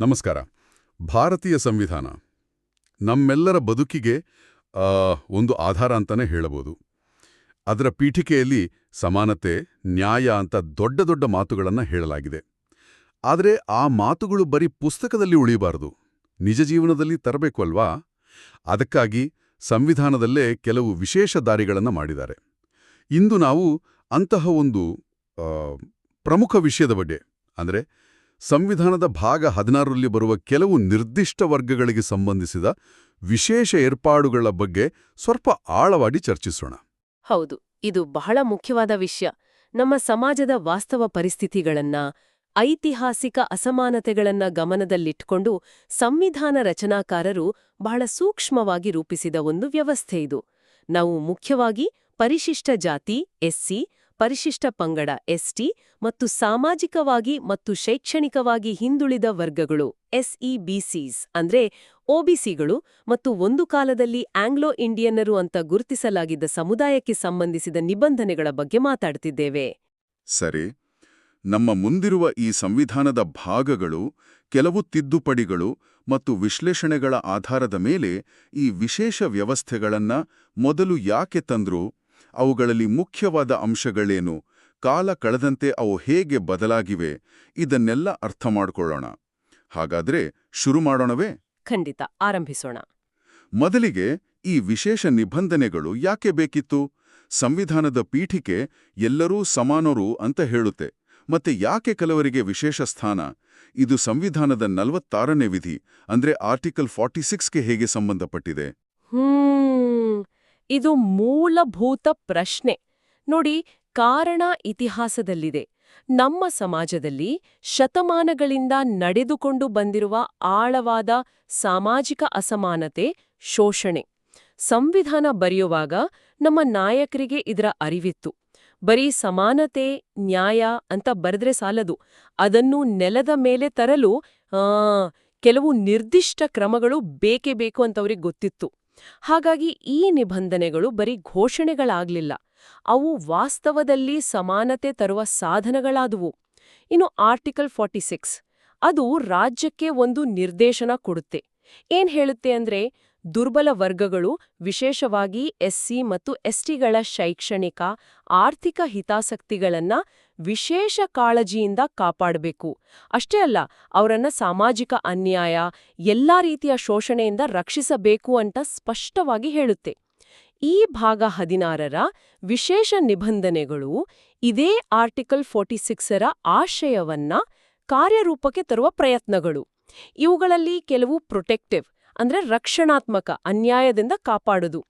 ನಮಸ್ಕಾರ. ಭಾರತೀಯ ಸಂವಿಧಾನ. ನಮ್ಮೆಲ್ಲರ ಬದುಕಿಗೆ ಒಂದು ಆಧಾರ ಅಂತಲೇ ಹೇಳಬಹುದು. ಅದರ ಪೀಠಿಕೆಯಲ್ಲಿ ಸಮಾನತೆ, ನ್ಯಾಯ ಅಂತ ದೊಡ್ಡ ದೊಡ್ಡ ಮಾತುಗಳನ್ನು ಹೇಳಲಾಗಿದೆ. ಆದರೆ ಆ ಮಾತುಗಳು ಬರೀ ಪುಸ್ತಕದಲ್ಲಿ ಉಳಿಯಬಾರದು. ನಿಜ ಜೀವನದಲ್ಲಿ ತರಬೇಕು ಅಲ್ವಾ? ಅದಕ್ಕಾಗಿ ಸಂವಿಧಾನದಲ್ಲೇ ಕೆಲವು ವಿಶೇಷ ದಾರಿಗಳನ್ನು ಮಾಡಿದ್ದಾರೆ. ಇಂದು ನಾವು ಅಂತಹ ಒಂದು ಪ್ರಮುಖ ವಿಷಯದ ಬಗ್ಗೆ, ಅಂದರೆ ಸಂವಿಧಾನದ ಭಾಗ ಹದಿನಾರರಲ್ಲಿ ಬರುವ ಕೆಲವು ನಿರ್ದಿಷ್ಟ ವರ್ಗಗಳಿಗೆ ಸಂಬಂಧಿಸಿದ ವಿಶೇಷ ಏರ್ಪಾಡುಗಳ ಬಗ್ಗೆ ಸ್ವಲ್ಪ ಆಳವಾಗಿ ಚರ್ಚಿಸೋಣ. ಹೌದು, ಇದು ಬಹಳ ಮುಖ್ಯವಾದ ವಿಷಯ. ನಮ್ಮ ಸಮಾಜದ ವಾಸ್ತವ ಪರಿಸ್ಥಿತಿಗಳನ್ನ, ಐತಿಹಾಸಿಕ ಅಸಮಾನತೆಗಳನ್ನ ಗಮನದಲ್ಲಿಟ್ಟುಕೊಂಡು ಸಂವಿಧಾನ ರಚನಾಕಾರರು ಬಹಳ ಸೂಕ್ಷ್ಮವಾಗಿ ರೂಪಿಸಿದ ಒಂದು ವ್ಯವಸ್ಥೆ ಇದು. ನಾವು ಮುಖ್ಯವಾಗಿ ಪರಿಶಿಷ್ಟ ಜಾತಿ, ಎಸ್ಸಿ ಪರಿಶಿಷ್ಟ ಪಂಗಡ, ಎಸ್ಟಿ ಮತ್ತು ಸಾಮಾಜಿಕವಾಗಿ ಮತ್ತು ಶೈಕ್ಷಣಿಕವಾಗಿ ಹಿಂದುಳಿದ ವರ್ಗಗಳು, ಎಸ್ಇಬಿಸಿಸ್ ಅಂದ್ರೆ ಒಬಿಸಿಗಳು ಮತ್ತು ಒಂದು ಕಾಲದಲ್ಲಿ ಆಂಗ್ಲೋ ಇಂಡಿಯನ್ನರು ಅಂತ ಗುರುತಿಸಲಾಗಿದ್ದ ಸಮುದಾಯಕ್ಕೆ ಸಂಬಂಧಿಸಿದ ನಿಬಂಧನೆಗಳ ಬಗ್ಗೆ ಮಾತಾಡ್ತಿದ್ದೇವೆ. ಸರಿ. ನಮ್ಮ ಮುಂದಿರುವ ಈ ಸಂವಿಧಾನದ ಭಾಗಗಳು, ಕೆಲವು ತಿದ್ದುಪಡಿಗಳು ಮತ್ತು ವಿಶ್ಲೇಷಣೆಗಳ ಆಧಾರದ ಮೇಲೆ ಈ ವಿಶೇಷ ವ್ಯವಸ್ಥೆಗಳನ್ನ ಮೊದಲು ಯಾಕೆ ತಂದ್ರು? ಅವುಗಳಲ್ಲಿ ಮುಖ್ಯವಾದ ಅಂಶಗಳೇನು? ಕಾಲ ಕಳೆದಂತೆ ಅವು ಹೇಗೆ ಬದಲಾಗಿವೆ? ಇದನ್ನೆಲ್ಲ ಅರ್ಥ ಮಾಡಿಕೊಳ್ಳೋಣ ಹಾಗಾದ್ರೆ ಶುರು ಮಾಡೋಣವೇ? ಖಂಡಿತ ಆರಂಭಿಸೋಣ. ಮೊದಲಿಗೆ ಈ ವಿಶೇಷ ನಿಬಂಧನೆಗಳು ಯಾಕೆ ಬೇಕಿತ್ತು? ಸಂವಿಧಾನದ ಪೀಠಿಕೆ ಎಲ್ಲರೂ ಸಮಾನರು ಅಂತ ಹೇಳುತ್ತೆ. ಮತ್ತೆ ಯಾಕೆ ಕೆಲವರಿಗೆ ವಿಶೇಷ ಸ್ಥಾನ? ಇದು ಸಂವಿಧಾನದ ನಲವತ್ತಾರನೇ ವಿಧಿ ಅಂದ್ರೆ ಆರ್ಟಿಕಲ್ ಫಾರ್ಟಿ ಸಿಕ್ಸ್ಗೆ ಹೇಗೆ ಸಂಬಂಧಪಟ್ಟಿದೆ? ಇದು ಮೂಲಭೂತ ಪ್ರಶ್ನೆ. ನೋಡಿ, ಕಾರಣ ಇತಿಹಾಸದಲ್ಲಿದೆ. ನಮ್ಮ ಸಮಾಜದಲ್ಲಿ ಶತಮಾನಗಳಿಂದ ನಡೆದುಕೊಂಡು ಬಂದಿರುವ ಆಳವಾದ ಸಾಮಾಜಿಕ ಅಸಮಾನತೆ ಶೋಷಣೆ. ಸಂವಿಧಾನ ಬರೆಯುವಾಗ ನಮ್ಮ ನಾಯಕರಿಗೆ ಇದರ ಅರಿವಿತ್ತು. ಬರೀ ಸಮಾನತೆ, ನ್ಯಾಯ ಅಂತ ಬರೆದ್ರೆ ಸಾಲದು. ಅದನ್ನು ನೆಲದ ಮೇಲೆ ತರಲು ಕೆಲವು ನಿರ್ದಿಷ್ಟ ಕ್ರಮಗಳು ಬೇಕೇ ಬೇಕು ಅಂತವ್ರಿಗೆ ಗೊತ್ತಿತ್ತು. ಹಾಗಾಗಿ ಈ ನಿಬಂಧನೆಗಳು ಬರೀ ಘೋಷಣೆಗಳಾಗ್ಲಿಲ್ಲ. ಅವು ವಾಸ್ತವದಲ್ಲಿ ಸಮಾನತೆ ತರುವ ಸಾಧನಗಳಾದುವು. ಇನ್ನು ಆರ್ಟಿಕಲ್ ಫಾರ್ಟಿ ಸಿಕ್ಸ್, ಅದು ರಾಜ್ಯಕ್ಕೆ ಒಂದು ನಿರ್ದೇಶನ ಕೊಡುತ್ತೆ. ಏನ್ ಹೇಳುತ್ತೆ ಅಂದ್ರೆ, ದುರ್ಬಲ ವರ್ಗಗಳು, ವಿಶೇಷವಾಗಿ ಎಸ್ಸಿ ಮತ್ತು ಎಸ್ಟಿಗಳ ಶೈಕ್ಷಣಿಕ, ಆರ್ಥಿಕ ಹಿತಾಸಕ್ತಿಗಳನ್ನ ವಿಶೇಷ ಕಾಳಜಿಯಿಂದ ಕಾಪಾಡಬೇಕು. ಅಷ್ಟೇ ಅಲ್ಲ, ಅವರನ್ನ ಸಾಮಾಜಿಕ ಅನ್ಯಾಯ, ಎಲ್ಲಾ ರೀತಿಯ ಶೋಷಣೆಯಿಂದ ರಕ್ಷಿಸಬೇಕು ಅಂತ ಸ್ಪಷ್ಟವಾಗಿ ಹೇಳುತ್ತೆ. ಈ ಭಾಗ ಹದಿನಾರರ ವಿಶೇಷ ನಿಬಂಧನೆಗಳು ಇದೇ ಆರ್ಟಿಕಲ್ ಫೋರ್ಟಿ ಸಿಕ್ಸರ ಆಶಯವನ್ನ ಕಾರ್ಯರೂಪಕ್ಕೆ ತರುವ ಪ್ರಯತ್ನಗಳು. ಇವುಗಳಲ್ಲಿ ಕೆಲವು ಪ್ರೊಟೆಕ್ಟಿವ್, ಅಂದ್ರೆ ರಕ್ಷಣಾತ್ಮಕ, ಅನ್ಯಾಯದಿಂದ ಕಾಪಾಡೋದು.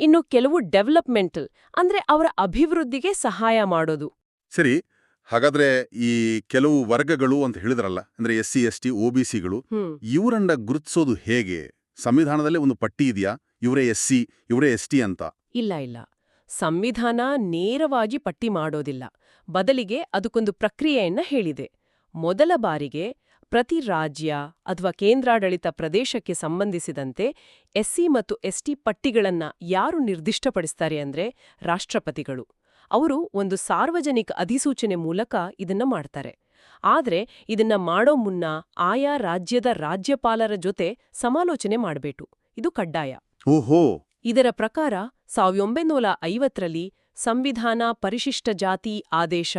ಇನ್ನು ಕೆಲವು ಡೆವಲಪ್ಮೆಂಟಲ್, ಅಂದ್ರೆ ಅವರ ಅಭಿವೃದ್ಧಿಗೆ ಸಹಾಯ ಮಾಡೋದು. ಸರಿ ಹಾಗಾದ್ರೆ ಈ ಕೆಲವು ವರ್ಗಗಳು ಅಂತ ಹೇಳಿದ್ರಲ್ಲ ಅಂದ್ರೆ S C S T O B ಸಿಗಳು ಇವರನ್ನ ಗುರುತಿಸೋದು ಹೇಗೆ? ಸಂವಿಧಾನದಲ್ಲೇ ಒಂದು ಪಟ್ಟಿ ಇದೆಯಾ? ಇವರೇ ಎಸ್ ಸಿ ಇವರೇ ಎಸ್ ಟಿ ಅಂತ? ಇಲ್ಲ ಇಲ್ಲ. ಸಂವಿಧಾನ ನೇರವಾಗಿ ಪಟ್ಟಿ ಮಾಡೋದಿಲ್ಲ. ಬದಲಿಗೆ ಅದಕ್ಕೊಂದು ಪ್ರಕ್ರಿಯೆಯನ್ನ ಹೇಳಿದೆ. ಮೊದಲ ಬಾರಿಗೆ ಪ್ರತಿ ರಾಜ್ಯ ಅಥವಾ ಕೇಂದ್ರಾಡಳಿತ ಪ್ರದೇಶಕ್ಕೆ ಸಂಬಂಧಿಸಿದಂತೆ ಎಸ್ಸಿ ಮತ್ತು ಎಸ್ಟಿ ಪಟ್ಟಿಗಳನ್ನ ಯಾರು ನಿರ್ದಿಷ್ಟಪಡಿಸ್ತಾರೆ ಅಂದ್ರೆ ರಾಷ್ಟ್ರಪತಿಗಳು. ಅವರು ಒಂದು ಸಾರ್ವಜನಿಕ ಅಧಿಸೂಚನೆ ಮೂಲಕ ಇದನ್ನ ಮಾಡ್ತಾರೆ. ಆದರೆ ಇದನ್ನ ಮಾಡೋ ಮುನ್ನ ಆಯಾ ರಾಜ್ಯದ ರಾಜ್ಯಪಾಲರ ಜೊತೆ ಸಮಾಲೋಚನೆ ಮಾಡಬೇಕು. ಇದು ಕಡ್ಡಾಯ. ಓಹೋ! ಇದರ ಪ್ರಕಾರ ಸಾವಿರೊಂಬೈನೂರ ಐವತ್ತರಲ್ಲಿ ಸಂವಿಧಾನ ಪರಿಶಿಷ್ಟ ಜಾತಿ ಆದೇಶ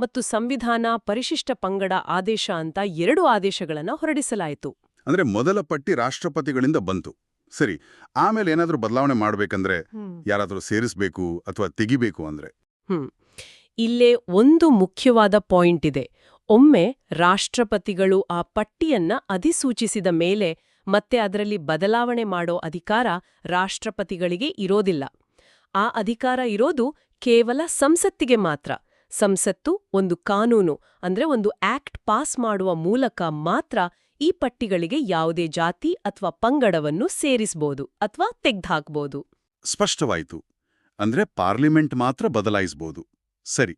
ಮತ್ತು ಸಂವಿಧಾನ ಪರಿಶಿಷ್ಟ ಪಂಗಡ ಆದೇಶ ಅಂತ ಎರಡು ಆದೇಶಗಳನ್ನು ಹೊರಡಿಸಲಾಯಿತು. ಅಂದ್ರೆ ಮೊದಲ ಪಟ್ಟಿ ರಾಷ್ಟ್ರಪತಿಗಳಿಂದ ಬಂತು. ಸರಿ ಆಮೇಲೆ ಏನಾದರೂ ಬದಲಾವಣೆ ಮಾಡಬೇಕಂದ್ರೆ ಯಾರಾದರೂ ಸೇರಿಸಬೇಕು ಅಥವಾ ತೆಗಿಬೇಕು ಅಂದ್ರೆ? ಹ್ಮ್. ಇಲ್ಲೇ ಒಂದು ಮುಖ್ಯವಾದ ಪಾಯಿಂಟ್ ಇದೆ. ಒಮ್ಮೆ ರಾಷ್ಟ್ರಪತಿಗಳು ಆ ಪಟ್ಟಿಯನ್ನ ಅಧಿಸೂಚಿಸಿದ ಮೇಲೆ ಮತ್ತೆ ಅದರಲ್ಲಿ ಬದಲಾವಣೆ ಮಾಡೋ ಅಧಿಕಾರ ರಾಷ್ಟ್ರಪತಿಗಳಿಗೆ ಇರೋದಿಲ್ಲ. ಆ ಅಧಿಕಾರ ಇರೋದು ಕೇವಲ ಸಂಸತ್ತಿಗೆ ಮಾತ್ರ. ಸಂಸತ್ತು ಒಂದು ಕಾನೂನು, ಅಂದ್ರೆ ಒಂದು ಆಕ್ಟ್ ಪಾಸ್ ಮಾಡುವ ಮೂಲಕ ಮಾತ್ರ ಈ ಪಟ್ಟಿಗಳಿಗೆ ಯಾವುದೇ ಜಾತಿ ಅಥವಾ ಪಂಗಡವನ್ನು ಸೇರಿಸಬಹುದು ಅಥವಾ ತೆಗ್ದ್ಹಾಕ್ಬೋದು. ಸ್ಪಷ್ಟವಾಯಿತು. ಅಂದ್ರೆ ಪಾರ್ಲಿಮೆಂಟ್ ಮಾತ್ರ ಬದಲಾಯಿಸಬಹುದು ಸರಿ,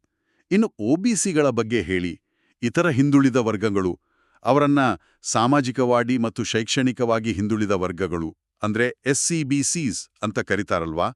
ಇನ್ನು ಒಬಿಸಿಗಳ ಬಗ್ಗೆ ಹೇಳಿ. ಇತರ ಹಿಂದುಳಿದ ವರ್ಗಗಳು, ಅವರನ್ನ ಸಾಮಾಜಿಕವಾಗಿ ಮತ್ತು ಶೈಕ್ಷಣಿಕವಾಗಿ ಹಿಂದುಳಿದ ವರ್ಗಗಳು, ಅಂದ್ರೆ ಸಿಸ್ ಅಂತ ಕರೀತಾರಲ್ವಾ?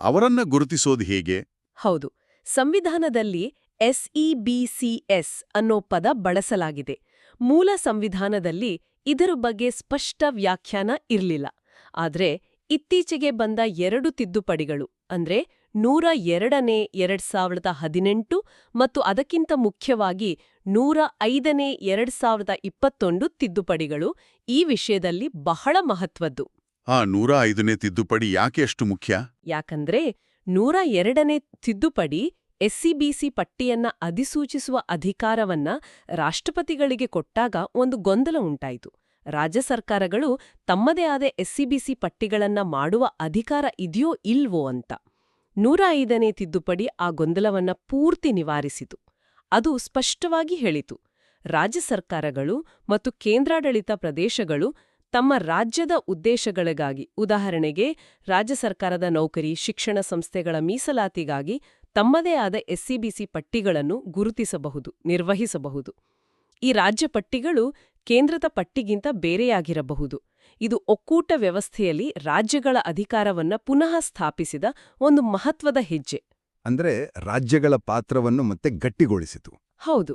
ಅವರನ್ನ ಗುರುತಿಸೋದು ಹೇಗೆ? ಹೌದು, ಸಂವಿಧಾನದಲ್ಲಿ ಎಸ್ಇಬಿಸಿಎಸ್ ಅನ್ನೋ ಪದ ಬಳಸಲಾಗಿದೆ. ಮೂಲ ಸಂವಿಧಾನದಲ್ಲಿ ಇದರ ಬಗ್ಗೆ ಸ್ಪಷ್ಟ ವ್ಯಾಖ್ಯಾನ ಇರಲಿಲ್ಲ. ಆದ್ರೆ ಇತ್ತೀಚೆಗೆ ಬಂದ ಎರಡು ತಿದ್ದುಪಡಿಗಳು. ಅಂದ್ರೆ ನೂರ ಎರಡನೇ ಎರಡ್ ಸಾವಿರದ ಹದಿನೆಂಟು ಮತ್ತು ಅದಕ್ಕಿಂತ ಮುಖ್ಯವಾಗಿ ನೂರ ಐದನೇ ಎರಡ್ ಸಾವಿರದ ಇಪ್ಪತ್ತೊಂದು ತಿದ್ದುಪಡಿಗಳು ಈ ವಿಷಯದಲ್ಲಿ ಬಹಳ ಮಹತ್ವದ್ದು. ಆ ನೂರ ಐದನೇ ತಿದ್ದುಪಡಿ ಯಾಕೆ ಅಷ್ಟು ಮುಖ್ಯ? ಯಾಕಂದ್ರೆ ನೂರ ಎರಡನೇ ತಿದ್ದುಪಡಿ ಎಸ್ಸಿಬಿಸಿ ಪಟ್ಟಿಯನ್ನ ಅಧಿಸೂಚಿಸುವ ಅಧಿಕಾರವನ್ನ ರಾಷ್ಟ್ರಪತಿಗಳಿಗೆ ಕೊಟ್ಟಾಗ ಒಂದು ಗೊಂದಲ ಉಂಟಾಯಿತು. ರಾಜ್ಯ ಸರ್ಕಾರಗಳು ತಮ್ಮದೇ ಆದ ಎಸ್ಸಿಬಿಸಿ ಪಟ್ಟಿಗಳನ್ನ ಮಾಡುವ ಅಧಿಕಾರ ಇದೆಯೋ ಇಲ್ವೋ ಅಂತ ನೂರ ಐದನೇ ತಿದ್ದುಪಡಿ ಆ ಗೊಂದಲವನ್ನ ಪೂರ್ತಿ ನಿವಾರಿಸಿತು. ಅದು ಸ್ಪಷ್ಟವಾಗಿ ಹೇಳಿತು. ರಾಜ್ಯ ಸರ್ಕಾರಗಳು ಮತ್ತು ಕೇಂದ್ರಾಡಳಿತ ಪ್ರದೇಶಗಳು ತಮ್ಮ ರಾಜ್ಯದ ಉದ್ದೇಶಗಳಿಗಾಗಿ, ಉದಾಹರಣೆಗೆ ರಾಜ್ಯ ಸರ್ಕಾರದ ನೌಕರಿ, ಶಿಕ್ಷಣ ಸಂಸ್ಥೆಗಳ ಮೀಸಲಾತಿಗಾಗಿ ತಮ್ಮದೇ ಆದ ಎಸ್ಸಿಬಿಸಿ ಪಟ್ಟಿಗಳನ್ನು ಗುರುತಿಸಬಹುದು, ನಿರ್ವಹಿಸಬಹುದು. ಈ ರಾಜ್ಯ ಪಟ್ಟಿಗಳು ಕೇಂದ್ರದ ಪಟ್ಟಿಗಿಂತ ಬೇರೆಯಾಗಿರಬಹುದು. ಇದು ಒಕ್ಕೂಟ ವ್ಯವಸ್ಥೆಯಲ್ಲಿ ರಾಜ್ಯಗಳ ಅಧಿಕಾರವನ್ನ ಪುನಃ ಸ್ಥಾಪಿಸಿದ ಒಂದು ಮಹತ್ವದ ಹೆಜ್ಜೆ. ಅಂದ್ರೆ ರಾಜ್ಯಗಳ ಪಾತ್ರವನ್ನು ಮತ್ತೆ ಗಟ್ಟಿಗೊಳಿಸಿತು. ಹೌದು.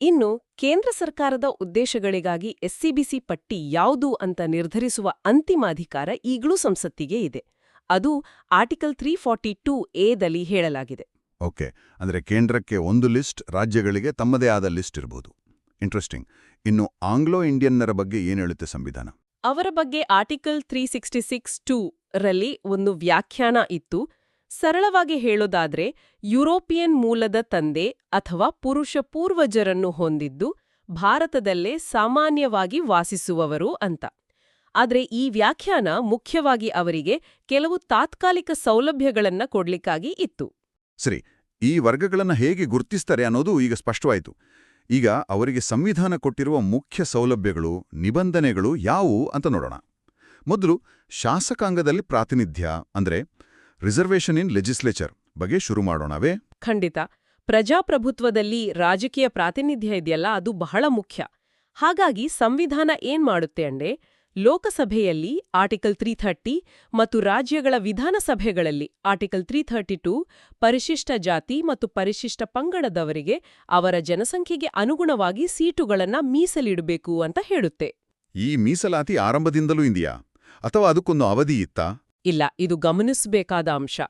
ಇನ್ನು ಕೇಂದ್ರ ಸರ್ಕಾರದ ಉದ್ದೇಶಗಳಿಗಾಗಿ ಎಸ್ಸಿಬಿಸಿ ಪಟ್ಟಿ ಯಾವುದು ಅಂತ ನಿರ್ಧರಿಸುವ ಅಂತಿಮ ಅಧಿಕಾರ ಈಗಲೂ ಸಂಸತ್ತಿಗೆ ಇದೆ. ಅದು ಆರ್ಟಿಕಲ್ ತ್ರೀ ಫಾರ್ಟಿ ಟೂ ಎದಲ್ಲಿ ಹೇಳಲಾಗಿದೆ. ಓಕೆ. ಅಂದ್ರೆ ಕೇಂದ್ರಕ್ಕೆ ಒಂದು ಲಿಸ್ಟ್ ರಾಜ್ಯಗಳಿಗೆ ತಮ್ಮದೇ ಆದ ಲಿಸ್ಟ್ ಇರಬಹುದು ಇಂಟ್ರೆಸ್ಟಿಂಗ್ ಇನ್ನು ಆಂಗ್ಲೋ ಇಂಡಿಯನ್ನರ ಬಗ್ಗೆ ಏನು ಹೇಳುತ್ತೆ ಸಂವಿಧಾನ? ಅವರ ಬಗ್ಗೆ article three sixty six two ರಲ್ಲಿ ಒಂದು ವ್ಯಾಖ್ಯಾನ ಇತ್ತು. ಸರಳವಾಗಿ ಹೇಳೋದಾದ್ರೆ ಯುರೋಪಿಯನ್ ಮೂಲದ ತಂದೆ ಅಥವಾ ಪುರುಷ ಪೂರ್ವಜರನ್ನು ಹೊಂದಿದ್ದು ಭಾರತದಲ್ಲೇ ಸಾಮಾನ್ಯವಾಗಿ ವಾಸಿಸುವವರು ಅಂತ. ಆದರೆ ಈ ವ್ಯಾಖ್ಯಾನ ಮುಖ್ಯವಾಗಿ ಅವರಿಗೆ ಕೆಲವು ತಾತ್ಕಾಲಿಕ ಸೌಲಭ್ಯಗಳನ್ನ ಕೊಡ್ಲಿಕ್ಕಾಗಿ ಇತ್ತು. ಸರಿ ಈ ವರ್ಗಗಳನ್ನು ಹೇಗೆ ಗುರ್ತಿಸ್ತಾರೆ ಅನ್ನೋದು ಈಗ ಸ್ಪಷ್ಟವಾಯಿತು. ಈಗ ಅವರಿಗೆ ಸಂವಿಧಾನ ಕೊಟ್ಟಿರುವ ಮುಖ್ಯ ಸೌಲಭ್ಯಗಳು, ನಿಬಂಧನೆಗಳು ಯಾವುವು ಅಂತ ನೋಡೋಣ. ಮೊದಲು ಶಾಸಕಾಂಗದಲ್ಲಿ ಪ್ರಾತಿನಿಧ್ಯ, ಅಂದ್ರೆ ರಿಸರ್ವೇಷನ್ ಇನ್ ಲೆಜಿಸ್ಲೇಚರ್ ಬಗ್ಗೆ ಶುರು ಮಾಡೋಣವೇ? ಖಂಡಿತ. ಪ್ರಜಾಪ್ರಭುತ್ವದಲ್ಲಿ ರಾಜಕೀಯ ಪ್ರಾತಿನಿಧ್ಯ ಇದೆಯಲ್ಲ, ಅದು ಬಹಳ ಮುಖ್ಯ. ಹಾಗಾಗಿ ಸಂವಿಧಾನ ಏನ್ ಮಾಡುತ್ತೆ ಅಂದ್ರೆ ಲೋಕಸಭೆಯಲ್ಲಿ ಆರ್ಟಿಕಲ್ ತ್ರೀ ಥರ್ಟಿ ಮತ್ತು ರಾಜ್ಯಗಳ ವಿಧಾನಸಭೆಗಳಲ್ಲಿ ಆರ್ಟಿಕಲ್ ತ್ರೀ ಥರ್ಟಿ ಟೂ ಪರಿಶಿಷ್ಟ ಜಾತಿ ಮತ್ತು ಪರಿಶಿಷ್ಟ ಪಂಗಡದವರಿಗೆ ಅವರ ಜನಸಂಖ್ಯೆಗೆ ಅನುಗುಣವಾಗಿ ಸೀಟುಗಳನ್ನ ಮೀಸಲಿಡಬೇಕು ಅಂತ ಹೇಳುತ್ತೆ. ಈ ಮೀಸಲಾತಿ ಆರಂಭದಿಂದಲೂ ಇದೆಯಾ? ಅಥವಾ ಅದಕ್ಕೊಂದು ಅವಧಿ ಇತ್ತಾ? ಇಲ್ಲ ಇದು ಗಮನಿಸಬೇಕಾದ ಅಂಶ.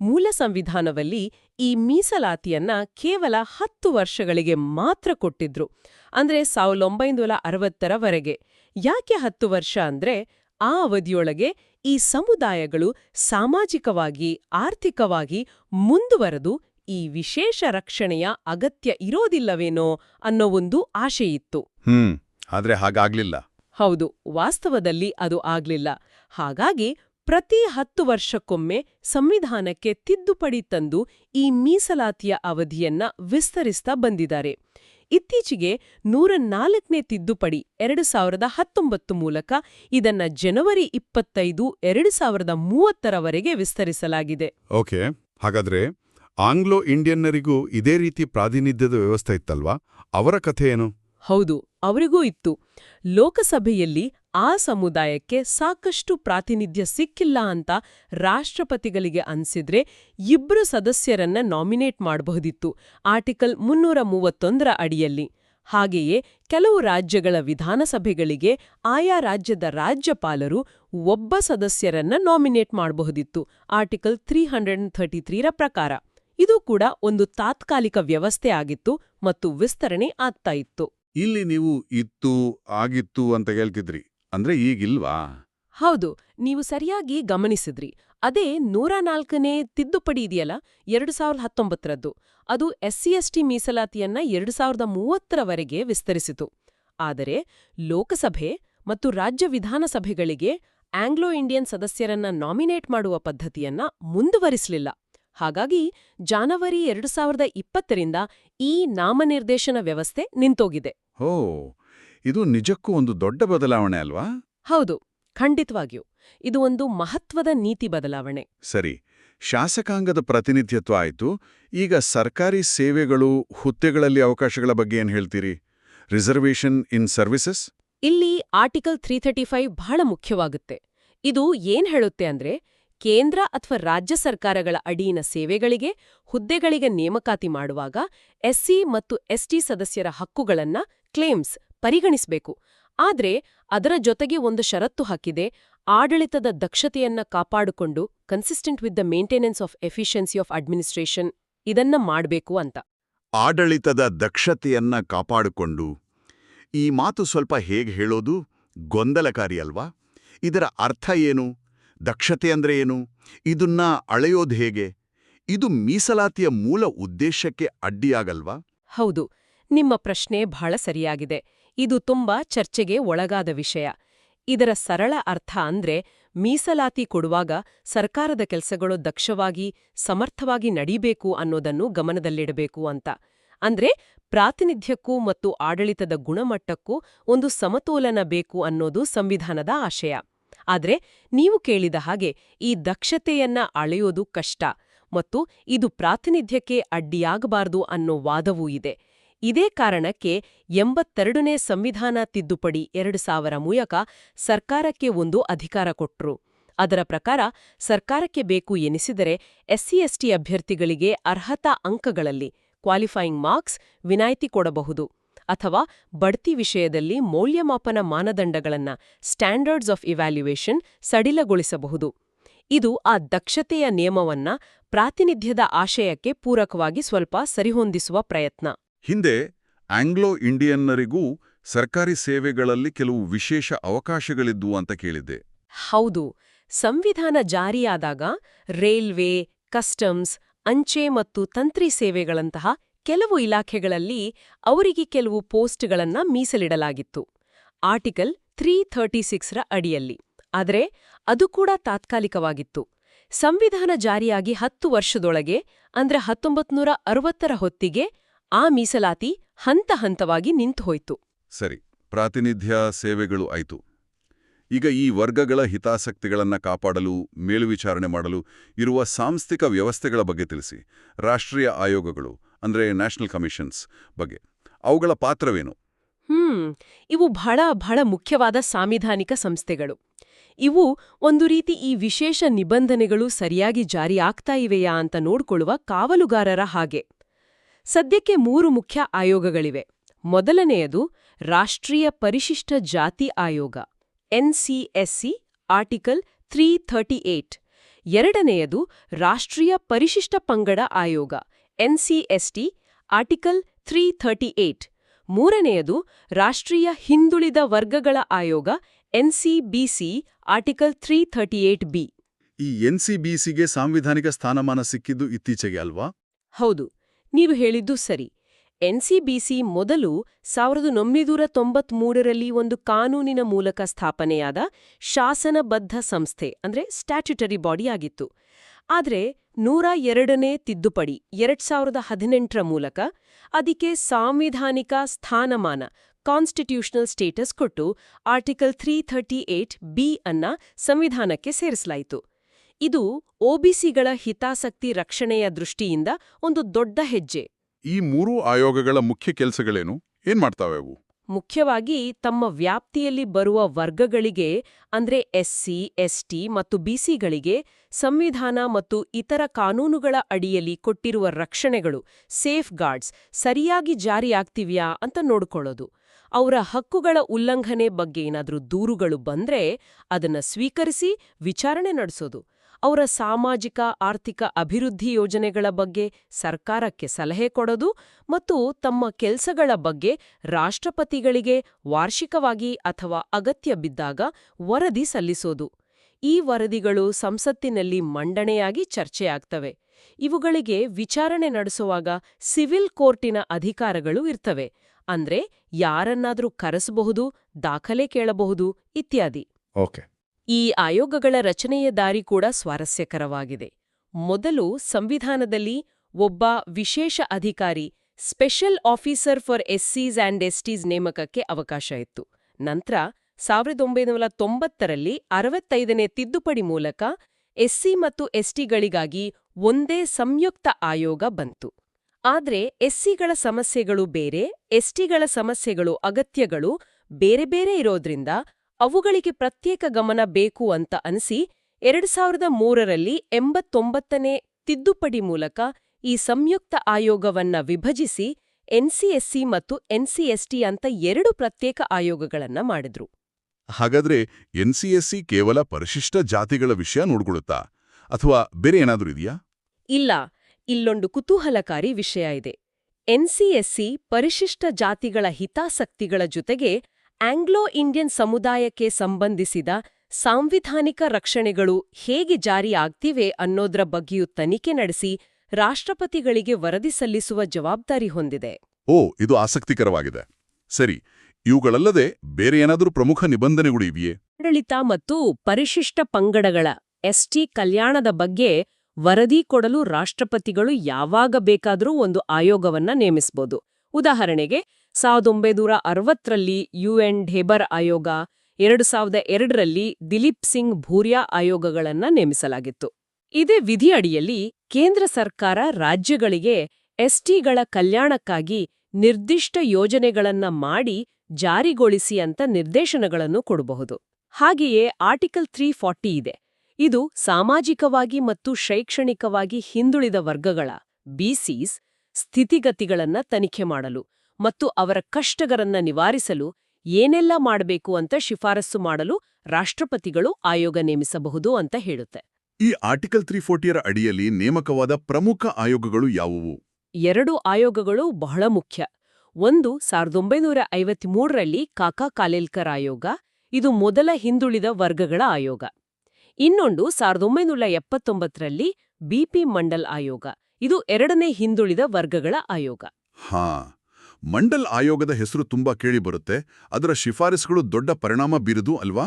ಮೂಲ ಸಂವಿಧಾನದಲ್ಲಿ ಈ ಮೀಸಲಾತಿಯನ್ನ ಕೇವಲ ಹತ್ತು ವರ್ಷಗಳಿಗೆ ಮಾತ್ರ ಕೊಟ್ಟಿದ್ರು. ಅಂದ್ರೆ ಸಾವಿರದ ಒಂಬೈನೂರ ಅರವತ್ತರವರೆಗೆ ಯಾಕೆ ಹತ್ತು ವರ್ಷ ಅಂದ್ರೆ ಆ ಅವಧಿಯೊಳಗೆ ಈ ಸಮುದಾಯಗಳು ಸಾಮಾಜಿಕವಾಗಿ ಆರ್ಥಿಕವಾಗಿ ಮುಂದುವರೆದು ಈ ವಿಶೇಷ ರಕ್ಷಣೆಯ ಅಗತ್ಯ ಇರೋದಿಲ್ಲವೇನೋ ಅನ್ನೋ ಒಂದು ಆಶೆಯಿತ್ತು. ಹ್ಮ್ ಆದ್ರೆ ಹಾಗಾಗ್ಲಿಲ್ಲ. ಹೌದು ವಾಸ್ತವದಲ್ಲಿ ಅದು ಆಗ್ಲಿಲ್ಲ. ಹಾಗಾಗಿ ಪ್ರತಿ ಹತ್ತು ವರ್ಷಕ್ಕೊಮ್ಮೆ ಸಂವಿಧಾನಕ್ಕೆ ತಿದ್ದುಪಡಿ ತಂದು ಈ ಮೀಸಲಾತಿಯ ಅವಧಿಯನ್ನ ವಿಸ್ತರಿಸ್ತಾ ಬಂದಿದ್ದಾರೆ. ಇತ್ತೀಚೆಗೆ ನೂರ ನಾಲ್ಕನೇ ತಿದ್ದುಪಡಿ ಎರಡು ಸಾವಿರದ ಹತ್ತೊಂಬತ್ತು ಮೂಲಕ ಇದನ್ನ ಜನವರಿ ಇಪ್ಪತ್ತೈದು ಎರಡು ಸಾವಿರದ ಮೂವತ್ತರವರೆಗೆ ವಿಸ್ತರಿಸಲಾಗಿದೆ. ಓಕೆ ಹಾಗಾದ್ರೆ ಆಂಗ್ಲೋ ಇಂಡಿಯನ್ನರಿಗೂ ಇದೇ ರೀತಿ ಪ್ರಾತಿನಿಧ್ಯದ ವ್ಯವಸ್ಥೆ ಇತ್ತಲ್ವಾ? ಅವರ ಕಥೆ ಏನು? ಹೌದು ಅವರಿಗೂ ಇತ್ತು. ಲೋಕಸಭೆಯಲ್ಲಿ ಆ ಸಮುದಾಯಕ್ಕೆ ಸಾಕಷ್ಟು ಪ್ರಾತಿನಿಧ್ಯ ಸಿಕ್ಕಿಲ್ಲ ಅಂತ ರಾಷ್ಟ್ರಪತಿಗಳಿಗೆ ಅನ್ಸಿದ್ರೆ ಇಬ್ರು ಸದಸ್ಯರನ್ನ ನಾಮಿನೇಟ್ ಮಾಡಬಹುದಿತ್ತು, ಆರ್ಟಿಕಲ್ ಮುನ್ನೂರ ಮೂವತ್ತೊಂದರ ಅಡಿಯಲ್ಲಿ. ಹಾಗೆಯೇ ಕೆಲವು ರಾಜ್ಯಗಳ ವಿಧಾನಸಭೆಗಳಿಗೆ ಆಯಾ ರಾಜ್ಯದ ರಾಜ್ಯಪಾಲರು ಒಬ್ಬ ಸದಸ್ಯರನ್ನ ನಾಮಿನೇಟ್ ಮಾಡಬಹುದಿತ್ತು, ಆರ್ಟಿಕಲ್ ತ್ರೀ ಹಂಡ್ರೆಡ್ ಪ್ರಕಾರ. ಇದು ಕೂಡ ಒಂದು ತಾತ್ಕಾಲಿಕ ವ್ಯವಸ್ಥೆ ಆಗಿತ್ತು ಮತ್ತು ವಿಸ್ತರಣೆ ಆಗ್ತಾ ಇತ್ತು. ಇಲ್ಲಿ ನೀವು ಇತ್ತು, ಆಗಿತ್ತು ಅಂತ ಹೇಳ್ತಿದ್ರಿ. ಅಂದ್ರೆ ಈಗಿಲ್ವಾ? ಹೌದು ನೀವು ಸರಿಯಾಗಿ ಗಮನಿಸಿದ್ರಿ. ಅದೇ ನೂರ ನಾಲ್ಕನೇ ತಿದ್ದುಪಡಿ ಇದೆಯಲ್ಲ ಎರಡು ಸಾವಿರದ ಹತ್ತೊಂಬತ್ತರದ್ದು. ಅದು ಎಸ್ಸಿ ಎಸ್ಟಿ ಮೀಸಲಾತಿಯನ್ನ ಎರಡು ಸಾವಿರದ ಮೂವತ್ತರವರೆಗೆ ವಿಸ್ತರಿಸಿತು. ಆದರೆ ಲೋಕಸಭೆ ಮತ್ತು ರಾಜ್ಯ ವಿಧಾನಸಭೆಗಳಿಗೆ ಆಂಗ್ಲೋ ಇಂಡಿಯನ್ ಸದಸ್ಯರನ್ನ ನಾಮಿನೇಟ್ ಮಾಡುವ ಪದ್ಧತಿಯನ್ನ ಮುಂದುವರಿಸಲಿಲ್ಲ. ಹಾಗಾಗಿ ಜಾನವರಿ ಎರಡು ಸಾವಿರದ ಇಪ್ಪತ್ತರಿಂದ ಈ ನಾಮನಿರ್ದೇಶನ ವ್ಯವಸ್ಥೆ ನಿಂತೋಗಿದೆ. ಹೋ ಇದು ನಿಜಕ್ಕೂ ಒಂದು ದೊಡ್ಡ ಬದಲಾವಣೆ ಅಲ್ವಾ? ಹೌದು ಖಂಡಿತವಾಗಿಯೂ. ಇದು ಒಂದು ಮಹತ್ವದ ನೀತಿ ಬದಲಾವಣೆ. ಸರಿ ಶಾಸಕಾಂಗದ ಪ್ರತಿನಿಧಿತ್ವ ಆಯಿತು. ಈಗ ಸರ್ಕಾರಿ ಸೇವೆಗಳು ಹುದ್ದೆಗಳಲ್ಲಿ ಅವಕಾಶಗಳ ಬಗ್ಗೆ ಏನು ಹೇಳ್ತೀರಿ? Reservation in services? ಇಲ್ಲಿ ಆರ್ಟಿಕಲ್ ತ್ರೀ ಥರ್ಟಿ ಫೈವ್ ಬಹಳ ಮುಖ್ಯವಾಗುತ್ತೆ. ಇದು ಏನ್ ಹೇಳುತ್ತೆ ಅಂದ್ರೆ ಕೇಂದ್ರ ಅಥವಾ ರಾಜ್ಯ ಸರ್ಕಾರಗಳ ಅಡಿಯಿನ ಸೇವೆಗಳಿಗೆ ಹುದ್ದೆಗಳಿಗೆ ನೇಮಕಾತಿ ಮಾಡುವಾಗ ಎಸ್ಸಿ ಮತ್ತು ಎಸ್ಟಿ ಸದಸ್ಯರ ಹಕ್ಕುಗಳನ್ನ ಕ್ಲೇಮ್ಸ್ ಪರಿಗಣಿಸಬೇಕು. ಆದ್ರೆ ಅದರ ಜೊತೆಗೆ ಒಂದು ಷರತ್ತು ಹಾಕಿದೆ. ಆಡಳಿತದ ದಕ್ಷತೆಯನ್ನ ಕಾಪಾಡಿಕೊಂಡು consistent with the maintenance of efficiency of administration ಇದನ್ನ ಮಾಡಬೇಕು ಅಂತ. ಆಡಳಿತದ ದಕ್ಷತೆಯನ್ನ ಕಾಪಾಡಿಕೊಂಡು ಈ ಮಾತು ಸ್ವಲ್ಪ ಹೇಗೆ ಹೇಳೋದು ಗೊಂದಲಕಾರಿ ಅಲ್ವಾ? ಇದರ ಅರ್ಥ ಏನು? ದಕ್ಷತೆ ಅಂದ್ರೆ ಏನು? ಇದನ್ನ ಅಳೆಯೋದು ಹೇಗೆ? ಇದು ಮೀಸಲಾತಿಯ ಮೂಲ ಉದ್ದೇಶಕ್ಕೆ ಅಡ್ಡಿಯಾಗಲ್ವಾ? ಹೌದು. ನಿಮ್ಮ ಪ್ರಶ್ನೆ ಬಹಳ ಸರಿಯಾಗಿದೆ. ಇದು ತುಂಬಾ ಚರ್ಚೆಗೆ ಒಳಗಾದ ವಿಷಯ. ಇದರ ಸರಳ ಅರ್ಥ ಅಂದ್ರೆ ಮೀಸಲಾತಿ ಕೊಡುವಾಗ ಸರ್ಕಾರದ ಕೆಲಸಗಳು ದಕ್ಷವಾಗಿ, ಸಮರ್ಥವಾಗಿ ನಡೀಬೇಕು ಅನ್ನೋದನ್ನು ಗಮನದಲ್ಲಿಡಬೇಕು ಅಂತ. ಅಂದ್ರೆ ಪ್ರಾತಿನಿಧ್ಯಕ್ಕೂ ಮತ್ತು ಆಡಳಿತದ ಗುಣಮಟ್ಟಕ್ಕೂ ಒಂದು ಸಮತೋಲನ ಬೇಕು ಅನ್ನೋದು ಸಂವಿಧಾನದ ಆಶಯ. ಆದ್ರೆ ನೀವು ಕೇಳಿದ ಹಾಗೆ ಈ ದಕ್ಷತೆಯನ್ನ ಅಳೆಯೋದು ಕಷ್ಟ ಮತ್ತು ಇದು ಪ್ರಾತಿನಿಧ್ಯಕ್ಕೆ ಅಡ್ಡಿಯಾಗಬಾರದು ಅನ್ನೋ ವಾದವೂ ಇದೆ. ಇದೇ ಕಾರಣಕ್ಕೆ ಎಂಬತ್ತೆರಡನೇ ಸಂವಿಧಾನ ತಿದ್ದುಪಡಿ ಎರಡು ಸಾವಿರ ಮೂಲಕ ಸರ್ಕಾರಕ್ಕೆ ಒಂದು ಅಧಿಕಾರ ಕೊಟ್ರು. ಅದರ ಪ್ರಕಾರ ಸರ್ಕಾರಕ್ಕೆ ಬೇಕು ಎನಿಸಿದರೆ ಎಸ್ಸಿ ಎಸ್ಟಿ ಅಭ್ಯರ್ಥಿಗಳಿಗೆ ಅರ್ಹತಾ ಅಂಕಗಳಲ್ಲಿ ಕ್ವಾಲಿಫೈಯಿಂಗ್ ಮಾರ್ಕ್ಸ್ ವಿನಾಯಿತಿ ಕೊಡಬಹುದು ಅಥವಾ ಬಡ್ತಿ ವಿಷಯದಲ್ಲಿ ಮೌಲ್ಯಮಾಪನ ಮಾನದಂಡಗಳನ್ನ ಸ್ಟ್ಯಾಂಡರ್ಡ್ಸ್ ಆಫ್ ಇವ್ಯಾಲ್ಯುಯೇಷನ್ ಸಡಿಲಗೊಳಿಸಬಹುದು. ಇದು ಆ ದಕ್ಷತೆಯ ನಿಯಮವನ್ನ ಪ್ರಾತಿನಿಧ್ಯದ ಆಶಯಕ್ಕೆ ಪೂರಕವಾಗಿ ಸ್ವಲ್ಪ ಸರಿಹೊಂದಿಸುವ ಪ್ರಯತ್ನ. ಹಿಂದೆ ಆಂಗ್ಲೋ ಇಂಡಿಯನ್ನರಿಗೂ ಸರ್ಕಾರಿ ಸೇವೆಗಳಲ್ಲಿ ಕೆಲವು ವಿಶೇಷ ಅವಕಾಶಗಳಿದ್ವು ಅಂತ ಕೇಳಿದ್ದೆ. ಹೌದು. ಸಂವಿಧಾನ ಜಾರಿಯಾದಾಗ ರೈಲ್ವೆ, ಕಸ್ಟಮ್ಸ್, ಅಂಚೆ ಮತ್ತು ತಂತ್ರಿ ಸೇವೆಗಳಂತಹ ಕೆಲವು ಇಲಾಖೆಗಳಲ್ಲಿ ಅವರಿಗೆ ಕೆಲವು ಪೋಸ್ಟ್ಗಳನ್ನ ಮೀಸಲಿಡಲಾಗಿತ್ತು. ಆರ್ಟಿಕಲ್ ತ್ರೀ ಥರ್ಟಿ ಸಿಕ್ಸ್ರ ಅಡಿಯಲ್ಲಿ. ಆದರೆ ಅದು ಕೂಡ ತಾತ್ಕಾಲಿಕವಾಗಿತ್ತು. ಸಂವಿಧಾನ ಜಾರಿಯಾಗಿ ಹತ್ತು ವರ್ಷದೊಳಗೆ, ಅಂದ್ರೆ ಹತ್ತೊಂಬತ್ನೂರ ಅರವತ್ತರ ಹೊತ್ತಿಗೆ ಆ ಮೀಸಲಾತಿ ಹಂತ ಹಂತವಾಗಿ ನಿಂತುಹೋಯ್ತು ಸರಿ ಪ್ರಾತಿನಿಧ್ಯ ಸೇವೆಗಳು ಆಯಿತು. ಈಗ ಈ ವರ್ಗಗಳ ಹಿತಾಸಕ್ತಿಗಳನ್ನು ಕಾಪಾಡಲು ಮೇಲ್ವಿಚಾರಣೆ ಮಾಡಲು ಇರುವ ಸಾಂಸ್ಥಿಕ ವ್ಯವಸ್ಥೆಗಳ ಬಗ್ಗೆ ತಿಳಿಸಿ. ರಾಷ್ಟ್ರೀಯ ಆಯೋಗಗಳು ಅಂದ್ರೆ ನ್ಯಾಷನಲ್ ಕಮಿಷನ್ಸ್ ಬಗ್ಗೆ. ಅವುಗಳ ಪಾತ್ರವೇನು? ಹ್ಮ್ ಇವು ಬಹಳ ಬಹಳ ಮುಖ್ಯವಾದ ಸಾಂವಿಧಾನಿಕ ಸಂಸ್ಥೆಗಳು. ಇವು ಒಂದು ರೀತಿ ಈ ವಿಶೇಷ ನಿಬಂಧನೆಗಳು ಸರಿಯಾಗಿ ಜಾರಿ ಆಗ್ತಾ ಇವೆಯಾ ಅಂತ ನೋಡ್ಕೊಳ್ಳುವ ಕಾವಲುಗಾರರ ಹಾಗೆ. ಸದ್ಯಕ್ಕೆ ಮೂರು ಮುಖ್ಯ ಆಯೋಗಗಳಿವೆ. ಮೊದಲನೆಯದು ರಾಷ್ಟ್ರೀಯ ಪರಿಶಿಷ್ಟ ಜಾತಿ ಆಯೋಗ NCSC article three thirty eight. ಎರಡನೆಯದು ರಾಷ್ಟ್ರೀಯ ಪರಿಶಿಷ್ಟ ಪಂಗಡ ಆಯೋಗ NCST article three thirty eight. ಮೂರನೆಯದು ರಾಷ್ಟ್ರೀಯ ಹಿಂದುಳಿದ ವರ್ಗಗಳ ಆಯೋಗ NCBC article three thirty eight B. ಈ ಎನ್ಸಿಬಿಸಿಗೆ ಸಾಂವಿಧಾನಿಕ ಸ್ಥಾನಮಾನ ಸಿಕ್ಕಿದ್ದು ಇತ್ತೀಚೆಗೆ ಅಲ್ವಾ? ಹೌದು. ನೀವು ಹೇಳಿದ್ದು ಸರಿ. ಎನ್ಸಿಬಿಸಿ ಮೊದಲು ಸಾವಿರದ ಒಂಬೈನೂರ ತೊಂಬತ್ಮೂರರಲ್ಲಿ ಒಂದು ಕಾನೂನಿನ ಮೂಲಕ ಸ್ಥಾಪನೆಯಾದ ಶಾಸನಬದ್ಧ ಸಂಸ್ಥೆ, ಅಂದ್ರೆ ಸ್ಟ್ಯಾಚ್ಯುಟರಿ ಬಾಡಿ ಆಗಿತ್ತು. ಆದರೆ ನೂರ ಎರಡನೇ ತಿದ್ದುಪಡಿ, ಎರಡ್ ಸಾವಿರದ ಹದಿನೆಂಟರ ಮೂಲಕ ಅದಕ್ಕೆ ಸಾಂವಿಧಾನಿಕ ಸ್ಥಾನಮಾನ ಕಾನ್ಸ್ಟಿಟ್ಯೂಷನಲ್ ಸ್ಟೇಟಸ್ ಕೊಟ್ಟು article three thirty eight B ಅನ್ನ ಸಂವಿಧಾನಕ್ಕೆ ಸೇರಿಸಲಾಯಿತು. ಇದು ಒಬಿಸಿಗಳ ಹಿತಾಸಕ್ತಿ ರಕ್ಷಣೆಯ ದೃಷ್ಟಿಯಿಂದ ಒಂದು ದೊಡ್ಡ ಹೆಜ್ಜೆ. ಈ ಮೂರೂ ಆಯೋಗಗಳ ಮುಖ್ಯ ಕೆಲಸಗಳೇನು? ಏನ್ ಮಾಡ್ತಾವೆ ಅವು? ಮುಖ್ಯವಾಗಿ ತಮ್ಮ ವ್ಯಾಪ್ತಿಯಲ್ಲಿ ಬರುವ ವರ್ಗಗಳಿಗೆ ಅಂದ್ರೆ ಎಸ್ಸಿ ಎಸ್ಟಿ ಮತ್ತು ಬಿಸಿಗಳಿಗೆ ಸಂವಿಧಾನ ಮತ್ತು ಇತರ ಕಾನೂನುಗಳ ಅಡಿಯಲ್ಲಿ ಕೊಟ್ಟಿರುವ ರಕ್ಷಣೆಗಳು ಸೇಫ್ ಗಾರ್ಡ್ಸ್ ಸರಿಯಾಗಿ ಜಾರಿಯಾಗ್ತಿವ್ಯಾ ಅಂತ ನೋಡ್ಕೊಳ್ಳೋದು. ಅವರ ಹಕ್ಕುಗಳ ಉಲ್ಲಂಘನೆ ಬಗ್ಗೆ ಏನಾದರೂ ದೂರುಗಳು ಬಂದ್ರೆ ಅದನ್ನ ಸ್ವೀಕರಿಸಿ ವಿಚಾರಣೆ ನಡೆಸೋದು. ಅವರ ಸಾಮಾಜಿಕ, ಆರ್ಥಿಕ ಅಭಿವೃದ್ಧಿ ಯೋಜನೆಗಳ ಬಗ್ಗೆ ಸರ್ಕಾರಕ್ಕೆ ಸಲಹೆ ಕೊಡೋದು ಮತ್ತು ತಮ್ಮ ಕೆಲಸಗಳ ಬಗ್ಗೆ ರಾಷ್ಟ್ರಪತಿಗಳಿಗೆ ವಾರ್ಷಿಕವಾಗಿ ಅಥವಾ ಅಗತ್ಯ ಬಿದ್ದಾಗ ವರದಿ ಸಲ್ಲಿಸೋದು. ಈ ವರದಿಗಳು ಸಂಸತ್ತಿನಲ್ಲಿ ಮಂಡನೆಯಾಗಿ ಚರ್ಚೆಯಾಗ್ತವೆ. ಇವುಗಳಿಗೆ ವಿಚಾರಣೆ ನಡೆಸುವಾಗ ಸಿವಿಲ್ ಕೋರ್ಟಿನ ಅಧಿಕಾರಗಳು ಇರ್ತವೆ. ಅಂದ್ರೆ ಯಾರನ್ನಾದರೂ ಕರೆಸಬಹುದು, ದಾಖಲೆ ಕೇಳಬಹುದು, ಇತ್ಯಾದಿ. ಓಕೆ. ಈ ಆಯೋಗಗಳ ರಚನೆಯ ದಾರಿ ಕೂಡ ಸ್ವಾರಸ್ಯಕರವಾಗಿದೆ. ಮೊದಲು ಸಂವಿಧಾನದಲ್ಲಿ ಒಬ್ಬ ವಿಶೇಷ ಅಧಿಕಾರಿ, ಸ್ಪೆಷಲ್ ಆಫೀಸರ್ ಫಾರ್ ಎಸ್ಸೀಸ್ ಆ್ಯಂಡ್ ಎಸ್ಟೀಸ್ ನೇಮಕಕ್ಕೆ ಅವಕಾಶ ಇತ್ತು. ನಂತರ ಸಾವಿರದ ಒಂಬೈನೂರ ತೊಂಬತ್ತರಲ್ಲಿ ಅರವತ್ತೈದನೇ ತಿದ್ದುಪಡಿ ಮೂಲಕ ಎಸ್ಸಿ ಮತ್ತು ಎಸ್ಟಿಗಳಿಗಾಗಿ ಒಂದೇ ಸಂಯುಕ್ತ ಆಯೋಗ ಬಂತು. ಆದ್ರೆ ಎಸ್ಸಿಗಳ ಸಮಸ್ಯೆಗಳು ಬೇರೆ, ಎಸ್ಟಿಗಳ ಸಮಸ್ಯೆಗಳು ಅಗತ್ಯಗಳು ಬೇರೆ ಬೇರೆ ಇರೋದ್ರಿಂದ ಅವುಗಳಿಗೆ ಪ್ರತ್ಯೇಕ ಗಮನ ಬೇಕು ಅಂತ ಅನಿಸಿ ಎರಡು ಸಾವಿರದ ಮೂರರಲ್ಲಿ ಎಂಬತ್ತೊಂಬತ್ತನೇ ತಿದ್ದುಪಡಿ ಮೂಲಕ ಈ ಸಂಯುಕ್ತ ಆಯೋಗವನ್ನ ವಿಭಜಿಸಿ ಎನ್ಸಿಎಸ್ಸಿ ಮತ್ತು ಎನ್ಸಿಎಸ್ಟಿ ಅಂತ ಎರಡು ಪ್ರತ್ಯೇಕ ಆಯೋಗಗಳನ್ನ ಮಾಡಿದ್ರು. ಹಾಗಾದ್ರೆ ಎನ್ಸಿಎಸ್ಸಿ ಕೇವಲ ಪರಿಶಿಷ್ಟ ಜಾತಿಗಳ ವಿಷಯ ನೋಡ್ಕೊಳ್ಳುತ್ತಾ ಅಥವಾ ಬೇರೆ ಏನಾದರೂ ಇದೆಯಾ? ಇಲ್ಲ ಇಲ್ಲೊಂದು ಕುತೂಹಲಕಾರಿ ವಿಷಯ ಇದೆ. ಎನ್ಸಿಎಸ್ಸಿ ಪರಿಶಿಷ್ಟ ಜಾತಿಗಳ ಹಿತಾಸಕ್ತಿಗಳ ಜೊತೆಗೆ ಆಂಗ್ಲೋ ಇಂಡಿಯನ್ ಸಮುದಾಯಕ್ಕೆ ಸಂಬಂಧಿಸಿದ ಸಾಂವಿಧಾನಿಕ ರಕ್ಷಣೆಗಳು ಹೇಗೆ ಜಾರಿಯಾಗ್ತಿವೆ ಅನ್ನೋದ್ರ ಬಗ್ಗೆಯೂ ತನಿಖೆ ನಡೆಸಿ ರಾಷ್ಟ್ರಪತಿಗಳಿಗೆ ವರದಿ ಸಲ್ಲಿಸುವ ಜವಾಬ್ದಾರಿ ಹೊಂದಿದೆ. ಓ ಇದು ಆಸಕ್ತಿಕರವಾಗಿದೆ. ಸರಿ ಇವುಗಳಲ್ಲದೆ ಬೇರೆ ಏನಾದರೂ ಪ್ರಮುಖ ನಿಬಂಧನೆಗಳು ಇವೆಯೇ? ಆಡಳಿತ ಮತ್ತು ಪರಿಶಿಷ್ಟ ಪಂಗಡಗಳ ಎಸ್ಟಿ ಕಲ್ಯಾಣದ ಬಗ್ಗೆ ವರದಿ ಕೊಡಲು ರಾಷ್ಟ್ರಪತಿಗಳು ಯಾವಾಗ ಬೇಕಾದರೂ ಒಂದು ಆಯೋಗವನ್ನ ನೇಮಿಸಬಹುದು ಉದಾಹರಣೆಗೆ ಸಾವಿರದ ಒಂಬೈನೂರ ಅರವತ್ತರಲ್ಲಿ ಯುಎನ್ ಢೇಬರ್ ಆಯೋಗ, ಎರಡು ಸಾವಿರದ ಎರಡರಲ್ಲಿ ದಿಲೀಪ್ ಸಿಂಗ್ ಭೂರ್ಯಾ ಆಯೋಗಗಳನ್ನ ನೇಮಿಸಲಾಗಿತ್ತು. ಇದೇ ವಿಧಿ ಅಡಿಯಲ್ಲಿ ಕೇಂದ್ರ ಸರ್ಕಾರ ರಾಜ್ಯಗಳಿಗೆ ಎಸ್ಟಿಗಳ ಕಲ್ಯಾಣಕ್ಕಾಗಿ ನಿರ್ದಿಷ್ಟ ಯೋಜನೆಗಳನ್ನ ಮಾಡಿ ಜಾರಿಗೊಳಿಸಿ ಅಂತ ನಿರ್ದೇಶನಗಳನ್ನು ಕೊಡಬಹುದು. ಹಾಗೆಯೇ ಆರ್ಟಿಕಲ್ ತ್ರೀ ಫಾರ್ಟಿ ಇದೆ. ಇದು ಸಾಮಾಜಿಕವಾಗಿ ಮತ್ತು ಶೈಕ್ಷಣಿಕವಾಗಿ ಹಿಂದುಳಿದ ವರ್ಗಗಳ ಬಿಸಿಸ್ ಸ್ಥಿತಿಗತಿಗಳನ್ನ ತನಿಖೆ ಮಾಡಲು. ಮತ್ತು ಅವರ ಕಷ್ಟಗರನ್ನ ನಿವಾರಿಸಲು ಏನೆಲ್ಲ ಮಾಡಬೇಕು ಅಂತ ಶಿಫಾರಸ್ಸು ಮಾಡಲು ರಾಷ್ಟ್ರಪತಿಗಳು ಆಯೋಗ ನೇಮಿಸಬಹುದು ಅಂತ ಹೇಳುತ್ತೆ. ಈ ಆರ್ಟಿಕಲ್ ತ್ರೀ ಫೋರ್ಟಿಯರ ಅಡಿಯಲ್ಲಿ ನೇಮಕವಾದ ಪ್ರಮುಖ ಆಯೋಗಗಳು ಯಾವುವು? ಎರಡು ಆಯೋಗಗಳು ಬಹಳ ಮುಖ್ಯ. ಒಂದು ಸಾವಿರದ ಒಂಬೈನೂರ ಐವತ್ಮೂರರಲ್ಲಿ ಕಾಕಾ ಕಾಲೇಲ್ಕರ್ ಆಯೋಗ ಇದು ಮೊದಲ ಹಿಂದುಳಿದ ವರ್ಗಗಳ ಆಯೋಗ. ಇನ್ನೊಂದು ಸಾವಿರದ ಒಂಬೈನೂರ ಎಪ್ಪತ್ತೊಂಬತ್ತರಲ್ಲಿ ಬಿಪಿ ಮಂಡಲ್ ಆಯೋಗ ಇದು ಎರಡನೇ ಹಿಂದುಳಿದ ವರ್ಗಗಳ ಆಯೋಗ. ಹಾ. ಮಂಡಲ್ ಆಯೋಗದ ಹೆಸರು ತುಂಬಾ ಕೇಳಿಬರುತ್ತೆ ಅದರ ಶಿಫಾರಸುಗಳು ದೊಡ್ಡ ಪರಿಣಾಮ ಬೀರದು ಅಲ್ವಾ?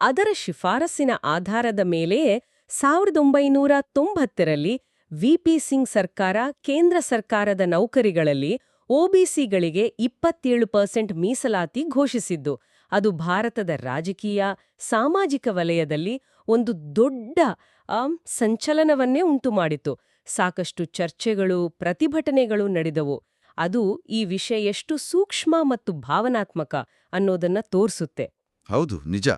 ಅದರ ಶಿಫಾರಸ್ಸಿನ ಆಧಾರದ ಮೇಲೆಯೇ ಸಾವಿರದ ಒಂಬೈನೂರ ತೊಂಬತ್ತರಲ್ಲಿ ವಿಪಿ ಸಿಂಗ್ ಸರ್ಕಾರ ಕೇಂದ್ರ ಸರ್ಕಾರದ ನೌಕರಿಗಳಲ್ಲಿ ಒಬಿಸಿಗಳಿಗೆ ಇಪ್ಪತ್ತೇಳು ಪರ್ಸೆಂಟ್ ಮೀಸಲಾತಿ ಘೋಷಿಸಿದ್ದು. ಅದು ಭಾರತದ ರಾಜಕೀಯ, ಸಾಮಾಜಿಕ ವಲಯದಲ್ಲಿ ಒಂದು ದೊಡ್ಡ ಸಂಚಲನವನ್ನೇ ಉಂಟುಮಾಡಿತು. ಸಾಕಷ್ಟು ಚರ್ಚೆಗಳು, ಪ್ರತಿಭಟನೆಗಳು ನಡೆದವು. ಅದು ಈ ವಿಷಯ ಎಷ್ಟು ಸೂಕ್ಷ್ಮ ಮತ್ತು ಭಾವನಾತ್ಮಕ ಅನ್ನೋದನ್ನ ತೋರಿಸುತ್ತೆ. ಹೌದು ನಿಜ.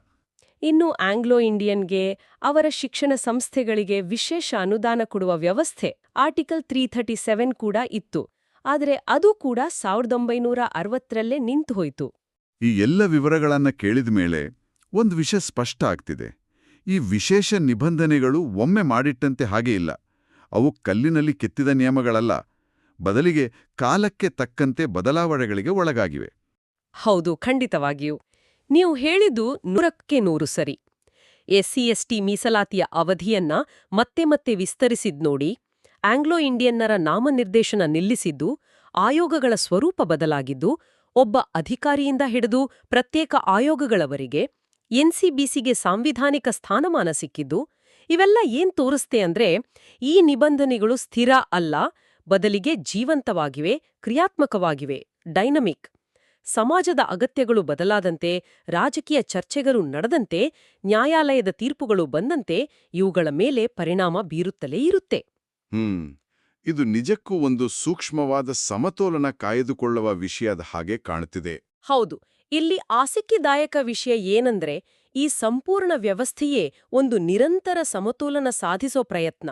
ಇನ್ನು ಆಂಗ್ಲೋ ಇಂಡಿಯನ್ಗೆ ಅವರ ಶಿಕ್ಷಣ ಸಂಸ್ಥೆಗಳಿಗೆ ವಿಶೇಷ ಅನುದಾನ ಕೊಡುವ ವ್ಯವಸ್ಥೆ ಆರ್ಟಿಕಲ್ ತ್ರೀ ಥರ್ಟಿ ಸೆವೆನ್ ಕೂಡ ಇತ್ತು. ಆದರೆ ಅದು ಕೂಡ ಸಾವಿರದ ಒಂಬೈನೂರ ಅರವತ್ತರಲ್ಲೇ ನಿಂತು ಹೋಯಿತು. ಈ ಎಲ್ಲ ವಿವರಗಳನ್ನ ಕೇಳಿದ ಮೇಲೆ ಒಂದು ವಿಷಯ ಸ್ಪಷ್ಟ ಆಗ್ತಿದೆ. ಈ ವಿಶೇಷ ನಿಬಂಧನೆಗಳು ಒಮ್ಮೆ ಮಾಡಿಟ್ಟಂತೆ ಹಾಗೆ ಇಲ್ಲ. ಅವು ಕಲ್ಲಿನಲ್ಲಿ ಕೆತ್ತಿದ ನಿಯಮಗಳಲ್ಲ. ಬದಲಿಗೆ ಕಾಲಕ್ಕೆ ತಕ್ಕಂತೆ ಬದಲಾವಣೆಗಳಿಗೆ ಒಳಗಾಗಿವೆ. ಹೌದು, ಖಂಡಿತವಾಗಿಯೂ. ನೀವು ಹೇಳಿದ್ದು ನೂರಕ್ಕೆ ನೂರು ಸರಿ. ಎಸ್ಸಿ ಎಸ್ಟಿ ಮೀಸಲಾತಿಯ ಅವಧಿಯನ್ನ ಮತ್ತೆ ಮತ್ತೆ ವಿಸ್ತರಿಸಿದ್ ನೋಡಿ ಆಂಗ್ಲೋ ಇಂಡಿಯನ್ನರ ನಾಮನಿರ್ದೇಶನ ನಿಲ್ಲಿಸಿದ್ದು, ಆಯೋಗಗಳ ಸ್ವರೂಪ ಬದಲಾಗಿದ್ದು, ಒಬ್ಬ ಅಧಿಕಾರಿಯಿಂದ ಹಿಡಿದು ಪ್ರತ್ಯೇಕ ಆಯೋಗಗಳವರಿಗೆ ಎನ್ಸಿಬಿಸಿಗೆ ಸಾಂವಿಧಾನಿಕ ಸ್ಥಾನಮಾನ ಸಿಕ್ಕಿದ್ದು, ಇವೆಲ್ಲ ಏನ್ ತೋರಿಸ್ತೆ ಅಂದ್ರೆ ಈ ನಿಬಂಧನೆಗಳು ಸ್ಥಿರ ಅಲ್ಲ ಬದಲಿಗೆ ಜೀವಂತವಾಗಿವೆ ಕ್ರಿಯಾತ್ಮಕವಾಗಿವೆ ಡೈನಮಿಕ್. ಸಮಾಜದ ಅಗತ್ಯಗಳು ಬದಲಾದಂತೆ ರಾಜಕೀಯ ಚರ್ಚೆಗಳು ನಡೆದಂತೆ ನ್ಯಾಯಾಲಯದ ತೀರ್ಪುಗಳು ಬಂದಂತೆ ಇವುಗಳ ಮೇಲೆ ಪರಿಣಾಮ ಬೀರುತ್ತಲೇ ಇರುತ್ತೆ. ಹ್ಮ್. ಇದು ನಿಜಕ್ಕೂ ಒಂದು ಸೂಕ್ಷ್ಮವಾದ ಸಮತೋಲನ ಕಾಯ್ದುಕೊಳ್ಳುವ ವಿಷಯದ ಹಾಗೆ ಕಾಣುತ್ತಿದೆ. ಹೌದು. ಇಲ್ಲಿ ಆಸಕ್ತಿದಾಯಕ ವಿಷಯ ಏನಂದ್ರೆ ಈ ಸಂಪೂರ್ಣ ವ್ಯವಸ್ಥೆಯೇ ಒಂದು ನಿರಂತರ ಸಮತೋಲನ ಸಾಧಿಸೋ ಪ್ರಯತ್ನ.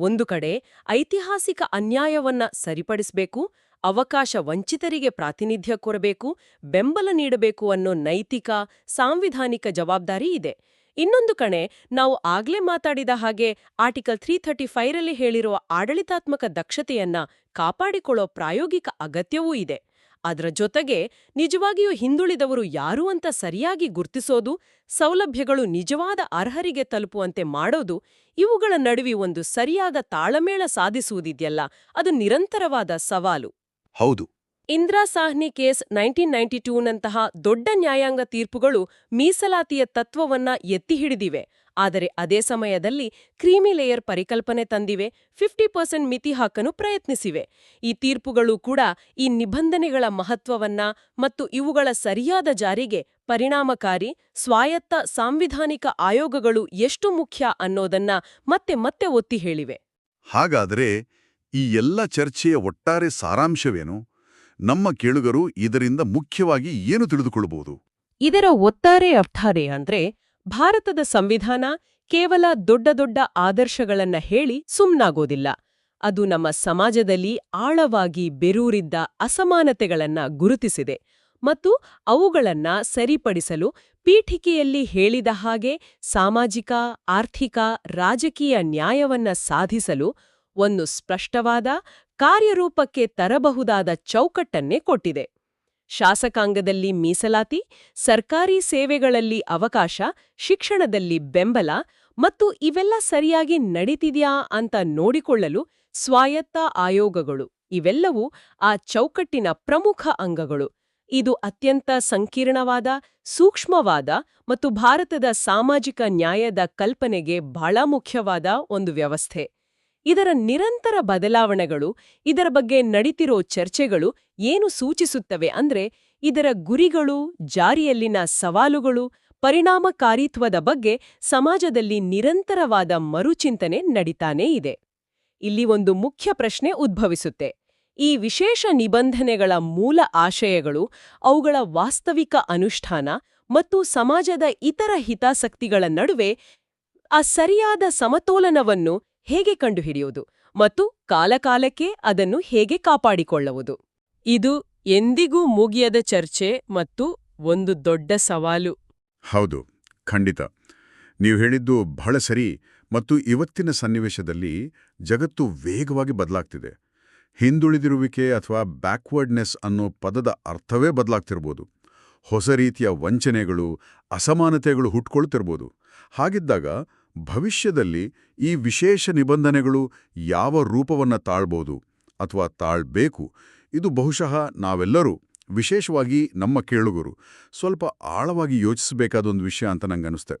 ಒಂದು ಕಡೆ ಐತಿಹಾಸಿಕ ಅನ್ಯಾಯವನ್ನ ಸರಿಪಡಿಸಬೇಕು, ಅವಕಾಶ ವಂಚಿತರಿಗೆ ಪ್ರಾತಿನಿಧ್ಯ ಕೊರಬೇಕು ಬೆಂಬಲ ನೀಡಬೇಕು ಅನ್ನೋ ನೈತಿಕ, ಸಾಂವಿಧಾನಿಕ ಜವಾಬ್ದಾರಿ ಇದೆ. ಇನ್ನೊಂದು ಕಣೆ, ನಾವು ಆಗ್ಲೇ ಮಾತಾಡಿದ ಹಾಗೆ ಆರ್ಟಿಕಲ್ ತ್ರೀ ಥರ್ಟಿ ಫೈರಲ್ಲಿ ಹೇಳಿರುವ ಆಡಳಿತಾತ್ಮಕ ದಕ್ಷತೆಯನ್ನ ಕಾಪಾಡಿಕೊಳ್ಳೋ ಪ್ರಾಯೋಗಿಕ ಅಗತ್ಯವೂ ಇದೆ. ಅದರ ಜೊತೆಗೆ ನಿಜವಾಗಿಯೂ ಹಿಂದುಳಿದವರು ಯಾರು ಅಂತ ಸರಿಯಾಗಿ ಗುರ್ತಿಸೋದು ಸೌಲಭ್ಯಗಳು ನಿಜವಾದ ಅರ್ಹರಿಗೆ ತಲುಪುವಂತೆ ಮಾಡೋದು ಇವುಗಳ ನಡುವೆ ಒಂದು ಸರಿಯಾದ ತಾಳಮೇಳ ಸಾಧಿಸುವುದಿದೆಯಲ್ಲ ಅದು ನಿರಂತರವಾದ ಸವಾಲು. ಹೌದು. Indra Sawhney case nineteen ninety ಟೂನಂತಹ ದೊಡ್ಡ ನ್ಯಾಯಾಂಗ ತೀರ್ಪುಗಳು ಮೀಸಲಾತಿಯ ತತ್ವವನ್ನ ಎತ್ತಿ ಹಿಡಿದಿವೆ. ಆದರೆ ಅದೇ ಸಮಯದಲ್ಲಿ ಕ್ರೀಮಿ ಲೇಯರ್ ಪರಿಕಲ್ಪನೆ ತಂದಿವೆ ಫಿಫ್ಟಿ ಪರ್ಸೆಂಟ್ ಮಿತಿ ಹಾಕಲು ಪ್ರಯತ್ನಿಸಿವೆ. ಈ ತೀರ್ಪುಗಳು ಕೂಡ ಈ ನಿಬಂಧನೆಗಳ ಮಹತ್ವವನ್ನ ಮತ್ತು ಇವುಗಳ ಸರಿಯಾದ ಜಾರಿಗೆ ಪರಿಣಾಮಕಾರಿ ಸ್ವಾಯತ್ತ ಸಾಂವಿಧಾನಿಕ ಆಯೋಗಗಳು ಎಷ್ಟು ಮುಖ್ಯ ಅನ್ನೋದನ್ನ ಮತ್ತೆ ಮತ್ತೆ ಒತ್ತಿ ಹೇಳಿವೆ. ಹಾಗಾದರೆ ಈ ಎಲ್ಲ ಚರ್ಚೆಯ ಒಟ್ಟಾರೆ ಸಾರಾಂಶವೇನು? ನಮ್ಮ ಕೇಳುಗರು ಇದರಿಂದ ಮುಖ್ಯವಾಗಿ ಏನು ತಿಳಿದುಕೊಳ್ಳಬಹುದು? ಇದರ ಒತ್ತಾರೆ ಅರ್ಥಾರೆ ಅಂದ್ರೆ ಭಾರತದ ಸಂವಿಧಾನ ಕೇವಲ ದೊಡ್ಡ ದೊಡ್ಡ ಆದರ್ಶಗಳನ್ನ ಹೇಳಿ ಸುಮ್ನಾಗೋದಿಲ್ಲ. ಅದು ನಮ್ಮ ಸಮಾಜದಲ್ಲಿ ಆಳವಾಗಿ ಬೆರೂರಿದ್ದ ಅಸಮಾನತೆಗಳನ್ನ ಗುರುತಿಸಿದೆ ಮತ್ತು ಅವುಗಳನ್ನ ಸರಿಪಡಿಸಲು ಪೀಠಿಕೆಯಲ್ಲಿ ಹೇಳಿದ ಹಾಗೆ ಸಾಮಾಜಿಕ, ಆರ್ಥಿಕ, ರಾಜಕೀಯ ನ್ಯಾಯವನ್ನ ಸಾಧಿಸಲು ಒಂದು ಸ್ಪಷ್ಟವಾದ ಕಾರ್ಯರೂಪಕ್ಕೆ ತರಬಹುದಾದ ಚೌಕಟ್ಟನ್ನೇ ಕೊಟ್ಟಿದೆ. ಶಾಸಕಾಂಗದಲ್ಲಿ ಮೀಸಲಾತಿ, ಸರ್ಕಾರಿ ಸೇವೆಗಳಲ್ಲಿ ಅವಕಾಶ, ಶಿಕ್ಷಣದಲ್ಲಿ ಬೆಂಬಲ ಮತ್ತು ಇವೆಲ್ಲ ಸರಿಯಾಗಿ ನಡೀತಿದ್ಯಾ ಅಂತ ನೋಡಿಕೊಳ್ಳಲು ಸ್ವಾಯತ್ತ ಆಯೋಗಗಳು. ಇವೆಲ್ಲವೂ ಆ ಚೌಕಟ್ಟಿನ ಪ್ರಮುಖ ಅಂಗಗಳು. ಇದು ಅತ್ಯಂತ ಸಂಕೀರ್ಣವಾದ, ಸೂಕ್ಷ್ಮವಾದ ಮತ್ತು ಭಾರತದ ಸಾಮಾಜಿಕ ನ್ಯಾಯದ ಕಲ್ಪನೆಗೆ ಬಹಳ ಮುಖ್ಯವಾದ ಒಂದು ವ್ಯವಸ್ಥೆ. ಇದರ ನಿರಂತರ ಬದಲಾವಣೆಗಳು, ಇದರ ಬಗ್ಗೆ ನಡೀತಿರೋ ಚರ್ಚೆಗಳು ಏನು ಸೂಚಿಸುತ್ತವೆ ಅಂದ್ರೆ, ಇದರ ಗುರಿಗಳು, ಜಾರಿಯಲ್ಲಿನ ಸವಾಲುಗಳು, ಪರಿಣಾಮಕಾರಿತ್ವದ ಬಗ್ಗೆ ಸಮಾಜದಲ್ಲಿ ನಿರಂತರವಾದ ಮರುಚಿಂತನೆ ನಡೀತಾನೇ ಇದೆ. ಇಲ್ಲಿ ಒಂದು ಮುಖ್ಯ ಪ್ರಶ್ನೆ ಉದ್ಭವಿಸುತ್ತೆ. ಈ ವಿಶೇಷ ನಿಬಂಧನೆಗಳ ಮೂಲ ಆಶಯಗಳು, ಅವುಗಳ ವಾಸ್ತವಿಕ ಅನುಷ್ಠಾನ ಮತ್ತು ಸಮಾಜದ ಇತರ ಹಿತಾಸಕ್ತಿಗಳ ನಡುವೆ ಆ ಸರಿಯಾದ ಸಮತೋಲನವನ್ನು ಹೇಗೆ ಕಂಡುಹಿಡಿಯುವುದು ಮತ್ತು ಕಾಲಕಾಲಕ್ಕೆ ಅದನ್ನು ಹೇಗೆ ಕಾಪಾಡಿಕೊಳ್ಳುವುದು? ಇದು ಎಂದಿಗೂ ಮುಗಿಯದ ಚರ್ಚೆ ಮತ್ತು ಒಂದು ದೊಡ್ಡ ಸವಾಲು. ಹೌದು, ಖಂಡಿತ. ನೀವು ಹೇಳಿದ್ದು ಬಹಳ ಸರಿ ಮತ್ತು ಇವತ್ತಿನ ಸನ್ನಿವೇಶದಲ್ಲಿ ಜಗತ್ತು ವೇಗವಾಗಿ ಬದಲಾಗ್ತಿದೆ. ಹಿಂದುಳಿದಿರುವಿಕೆ ಅಥವಾ ಬ್ಯಾಕ್ವರ್ಡ್ನೆಸ್ ಅನ್ನೋ ಪದದ ಅರ್ಥವೇ ಬದಲಾಗ್ತಿರ್ಬೋದು. ಹೊಸ ರೀತಿಯ ವಂಚನೆಗಳು, ಅಸಮಾನತೆಗಳು ಹುಟ್ಕೊಳ್ತಿರ್ಬೋದು. ಹಾಗಿದ್ದಾಗ ಭವಿಷ್ಯದಲ್ಲಿ ಈ ವಿಶೇಷ ನಿಬಂಧನೆಗಳು ಯಾವ ರೂಪವನ್ನು ತಾಳ್ಬೋದು ಅಥವಾ ತಾಳ್ಬೇಕು, ಇದು ಬಹುಶಃ ನಾವೆಲ್ಲರೂ, ವಿಶೇಷವಾಗಿ ನಮ್ಮ ಕೇಳುಗರು, ಸ್ವಲ್ಪ ಆಳವಾಗಿ ಯೋಚಿಸಬೇಕಾದೊಂದು ವಿಷಯ ಅಂತ ನಂಗನ್ನಿಸ್ತೆ.